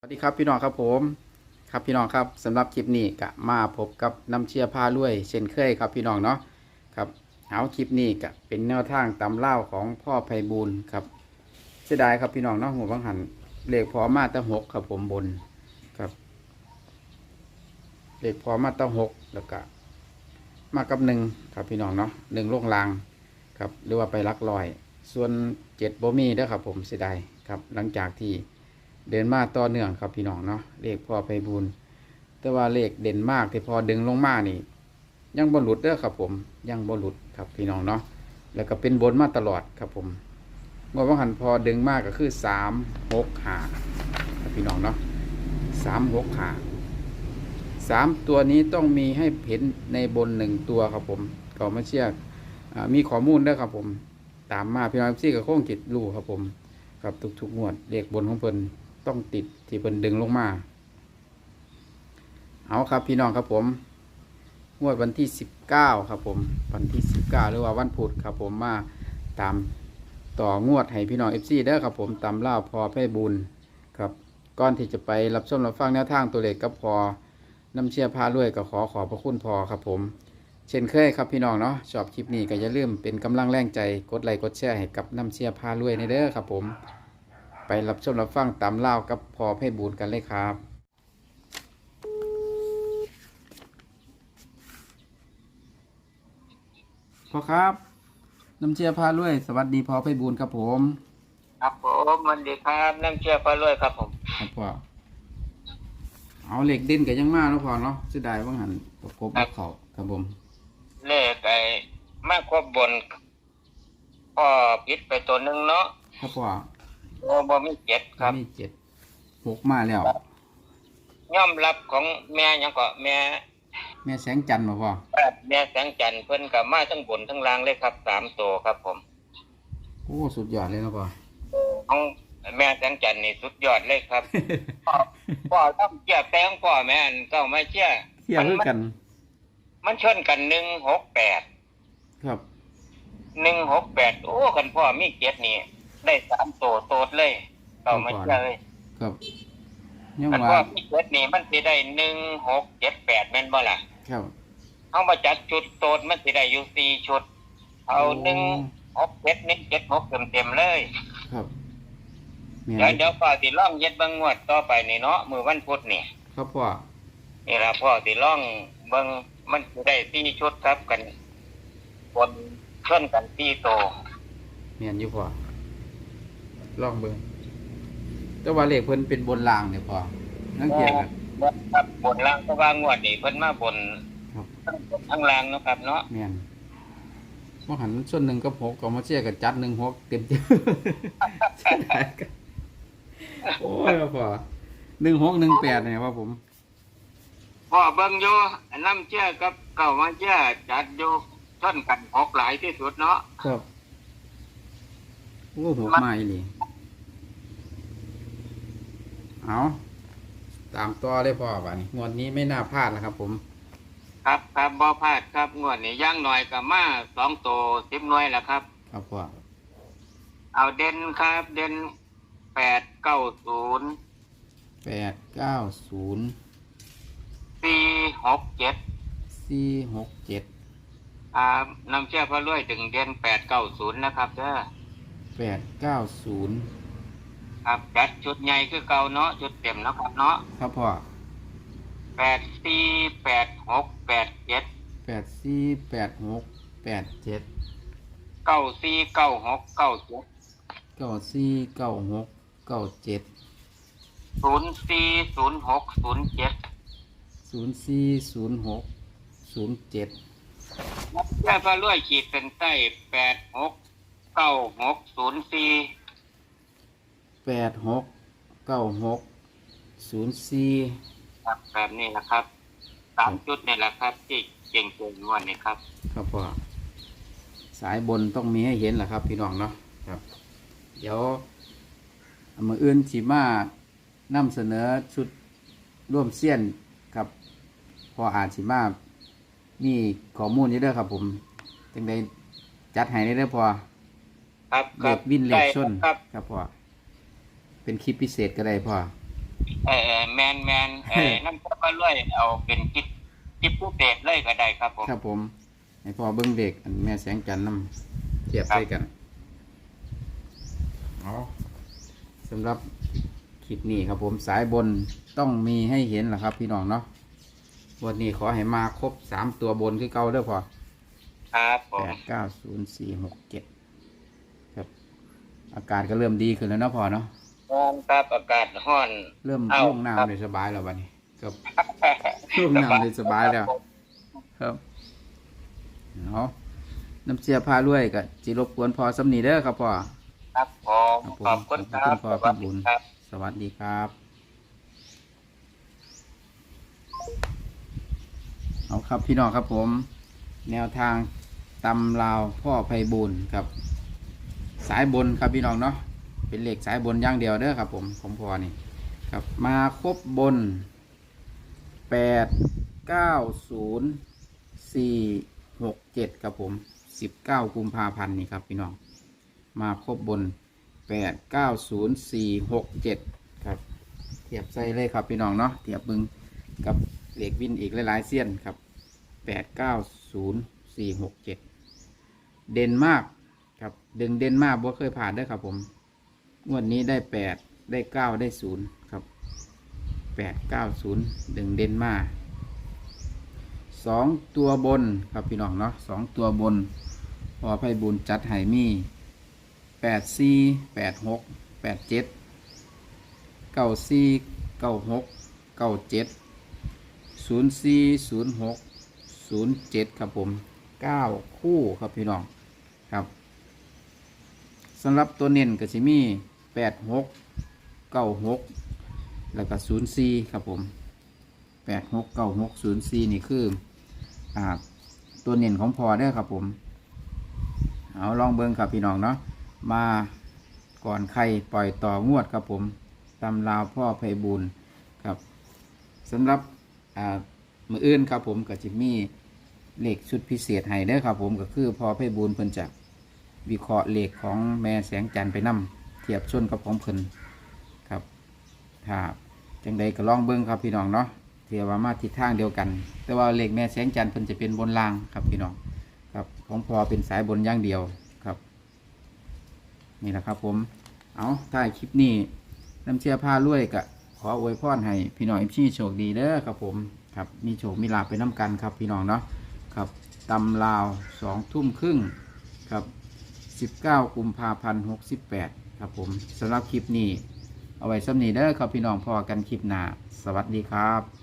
สวัสดีครับพี่น้องครับผมครับพี่น้องครับสำหรับคลิปนี้ก็มาพบกับน้ำเชียร์ผ้าลุยเช่นเคยครับพี่น้องเนาะครับเอาคลิปนี้ก็เป็นแนวทางตำเล่าของพ่อไพบูลครับเสียดายครับพี่น้องเนาะหัวบังหันเลขพอมาตั้งหกครับผมบนครับเลขพอมาตั้งหกแล้วก็มากับหนึ่งครับพี่น้องเนาะหนึ่งลงลางครับหรือว่าไปลักลอย ส่วนเจ็ดโบมีเด้ครับผมเสียดายครับหลังจากที่ เดินมากต่อเนื่องครับพี่น้องเนาะเลขพอไปบุญแต่ว่าเลขเด่นมากที่พอดึงลงมานี่ ยังบนหลุดเด้อครับ ผมยังบนหลุดครับพี่น้องเนาะแล้วก็เป็นบนมาตลอดครับผมเมื่อวันหันพอดึงมากก็คือสามหกหาครับพี่น้องเนาะสามหกหาสามตัวนี้ต้องมีให้เห็นในบนหนึ่งตัวครับผมก็มาเชื่อมีข้อมูลเด้อครับผม ตามมาพี่น้องซี่กับโค้งจิตรู้ครับผม ครับทุกๆงวดเลขบนของเพิ่น ต้องติดที่เพิ่นดึงลงมา เอาครับพี่น้องครับผมงวดวันที่สิบเก้าครับผม วันที่สิบเก้าหรือว่าวันพุธครับผมมาตามต่องวดให้พี่น้องเอฟซีเด้ครับผมตามเล่าพอแพ่บุญครับก่อนที่จะไปรับชมรับฟังแนวทางตัวเลขกับพอน้ำเชียร์พาลุยก็ขอขอบพระคุณพอครับผม เช่นเคยครับพี่น้องเนาะชอบคลิปนี้ก็อย่าลืมเป็นกำลังแรงใจกดไลค์กดแชร์ให้กับน้ำเชียร์พาลุยในเด้อครับผม ไปรับชมรับฟังตามเล่าวกับพอเพบูลย์กันเลยครับพ่อครับน้ำเชียร์พาลุยสวัสดีพอเพบูลย์ครับผม ครับผมสวัสดีครับน้ำเชื่อพระรวยครับผมครับพ่อเอาเหล็กเด่นกันยังมากแล้วพอเนาะเสียดายว่าหันประกบกับเขาครับผมเลขไอ้มากกว่าบนพ่อพิษไปตัวหนึ่งเนาะครับพ่อ โอ้บ่มีเจ็ดครับ มีเจ็ดหกมาแล้ว ย่อมรับของแม่หยังก็แม่แม่แสงจันทร์มาพ่อแม่แสงจันทร์เพิ่นกับมาทั้งบนทั้งล่างเลยครับสามตัวครับผม โอ้สุดยอดเลยนะพ่อของแม่แสงจันทร์นี่สุดยอดเลยครับ พ่อพ่อต้องเจียบแต่ของพ่อแม่นเก็ไม่เชื่อเที่ยวด้วยกัน มันชนกันหนึ่งหกแปดครับหนึ่งหกแปดโอ้คันพ่อมีเจ็ดนี่ ได้สามตัวโตดเลยเก็ไม่เชื่อเลยครับยังอันว่าว่าพี่เจ็ดนี่มันสิได้หนึ่งหกเจ็ดแปดแม่นบ่ล่ะครับ เอามาจัดชุดโตดมันสิได้อยู่สี่ชุด เอาหนึ่งหกเจ็ดหนึ่งเจ็ดหกเต็มเต็มๆเลยครับแม่เดี๋ยวเดี๋ยวพ่อสิล่องเย็ดเบางงวดต่อไปนี่เนาะมือวันพุธนี่ครับพ่อนี่ละพ่อสิล่องเบิ่งมันสิได้สี่ชุดครับกันบนเคลื่อนกันสี่โตว แม่นอยู่พ่อ ลองเบิ่งแต่ว่าเลขเพิ่นเป็นบนรางเนี่ยพ่อนั่งเกียกันครับบนล่างก็ว่างวดนี่เพิ่นมาบนครับทั้งบนทั้งล่างเนาะครับเนาะแม่นว่าหันส่วนหนึ่งก็หกก็มาเชียร์กับจัดหนึ่งหกเต็มเต็มโอ้ยพ่อหนึ่งหกหนึ่งแปดเนี่ยว่าผมพ่อเบิ่งอยู่น้ำเชื่อกับเก่ามาเชื่อจัดอยู่ท่อนกันหกหลายที่สุดเนาะครับโอ้หกมาอีหลี เอาตามต่อเลยพ่อป่ะนี่งวดนี้ไม่น่าพลาดนะครับ ผม ครับครับบ่พลาดครับงวดนี้ย่างหน่อยกับมาสองตัวสิบหน่วยแล้วครับ ครับพ่อเอาเด่นครับ เด่นแปดเก้าศูนย์แปดเก้าศูนย์สี่หกเจ็ดสี่หกเจ็ดครับน้ำเชื่อพระรวยถึงเด่นแปดเก้าศูนย์นะครับเด้อแปดเก้าศูนย์ ครับจัดชุดใหญ่คือเก่าเนาะชุดเต็มเนาะครับเนาะครับพ่อแปดสี่แปดหกแปดเจ็ดแปดสี่แปดหกแปดเจ็ดเก้าสี่เก้าหกเก้าเจ็ดเก้าสี่เก้าหกเก้าเจ็ดศูนย์สี่ศูนย์หกศูนย์เจ็ดศูนย์สี่ศูนย์หกศูนย์เจ็ดแค่พระรวยขีดเป็นใต้แปดหกเก้าหกศูนย์สี่ แปดหกเก้าหกศูนย์สี่ครับแบบนี้นะครับสามจุดนี่แหละครับ ที่เก่งเก่งๆงวันนี้ครับครับพ่อสายบนต้องมีให้เห็นแหละครับ พี่น้องเนาะครับ เดี๋ยวเอามืออื่นสีมานำเสนอชุดร่วมเสี้ยนครับพออาจสีมามีข้อมูลนี้เด้อครับผมจังใดจัดให้ได้เด้อพอครับเลขวินเลขชนครับครับพ่อ เป็นคลิปพิเศษก็ได้พ่อเออเออแมนแมนเออน้ำพระมาล้วยเอาเป็นจิตจิตผู้เปรตเลยก็ได้ครับผมครับผมให้พ่อเบิ้งเด็กอันแม่แสงจันทร์นำเทียบใส่กันเอาสำหรับคลิปนี้ครับผมสายบนต้องมีให้เห็นแหละครับ พี่น้องเนาะวันนี้ขอให้มาครบสามตัวบนคือเก่าเด้อพอครับผแปมดเก้าศูนย์สี่หกเจ็ดครับ อากาศก็เริ่มดีขึ้นแล้วเนาะพอเนาะ แม่นครับอากาศร้อน เริ่มเอ้า ลงครับน้ำได้สบายแล้ววันนี้ครับลงน้ำได้สบายแล้ว ครับเอาน้ำเสียพาด้วยกับจิรบกวนพอสำนีเด้อครับพ่อครับผมครับผมขอบคุณคขรัอบบคุณพ่อสวัสพี่บุดีญครับ สวัสดีครับ เอาครับพี่น้องครับผม แนวทางตำลาวพ่อไพบูลย์ครับ สายบนครับพี่น้องเนาะ เป็นเหล็กสายบนอย่างเดียวเด้อครับผมของพอนี่ครับมาครบบนแปดเก้าศูนย์สี่หกเจ็ดครับผมสิบเก้ากุมภาพันธ์นี่ครับพี่น้องมาครบบนแปดเก้าศูนย์สี่หกเจ็ดครับเทียบใส่เลยครับพี่น้องเนาะเทียบมึงกับเหล็กวินอีกหลายๆเสี้ยนครับแปดเก้าศูนย์สี่หกเจ็ดเด่นมากครับดึงเด่นมากบ่เคยผ่านเด้ครับผม งวดนี้ได้แปดได้เก้าได้ศูนย์ครับแปดเก้าศูนย์ดึงเด่นมากสองตัวบนครับพี่น้องเนาะสองตัวบนพอไพบุญจัดไหมีแปดสี่แปดหกแปดเจ็ดเก้าสี่เก้าหกเก้าเจ็ดศูนย์สี่ศูนย์หกศูนย์เจ็ดครับผมเก้าคู่ครับพี่น้องครับสำหรับตัวเน้นก็สิมี แปดหกเก้าหกแล้วก็ศูนย์สี่ครับผมแปดหกเก้าหกศูนย์สี่นี่คืออ่าตัวเน้นของพอได้อครับผม เอาลองเบิ้งครับพี่น้องเนาะมาก่อนใครปล่อยต่องวดครับผมตำราวพ่อไพบูลย์ครับสำหรับอ่ามืออื่นครับผมกับจิมมี่เหลขชุดพิเศษให้เด้ครับผมก็คือพ่อไพบูลย์เพิ่นจะวิเคราะห์เหลขของแม่แสงจันทร์ไปนํเทียบชนกับของเพิ่นครับถ้าจังใดก็ลองเบิ้งครับพี่น้องเนาะเทียบว่ามาทิศทางเดียวกัน แต่ว่าเลขแม่แสงจันทร์เพิ่นจะเป็นบนล่างครับพี่น้องครับของพอเป็นสายบนอย่างเดียวครับ นี่แหละครับผมเอาถ้าคลิปนี้น้ำเชียผ้าลุยกะขออวยพรให้พี่น้องเอฟซีโชคดีเด้อครับผมครับมีโชคมีลาภไปน้ำกันครับพี่น้องเนาะครับตำลาวสองทุ่มครึ่งครับสิบเก้ากุมภาพันธ์หกสิบแปด ครับผมสำหรับคลิปนี้ เอาไว้สำนีเด้อครับพี่น้องพอกันคลิปหน้า สวัสดีครับ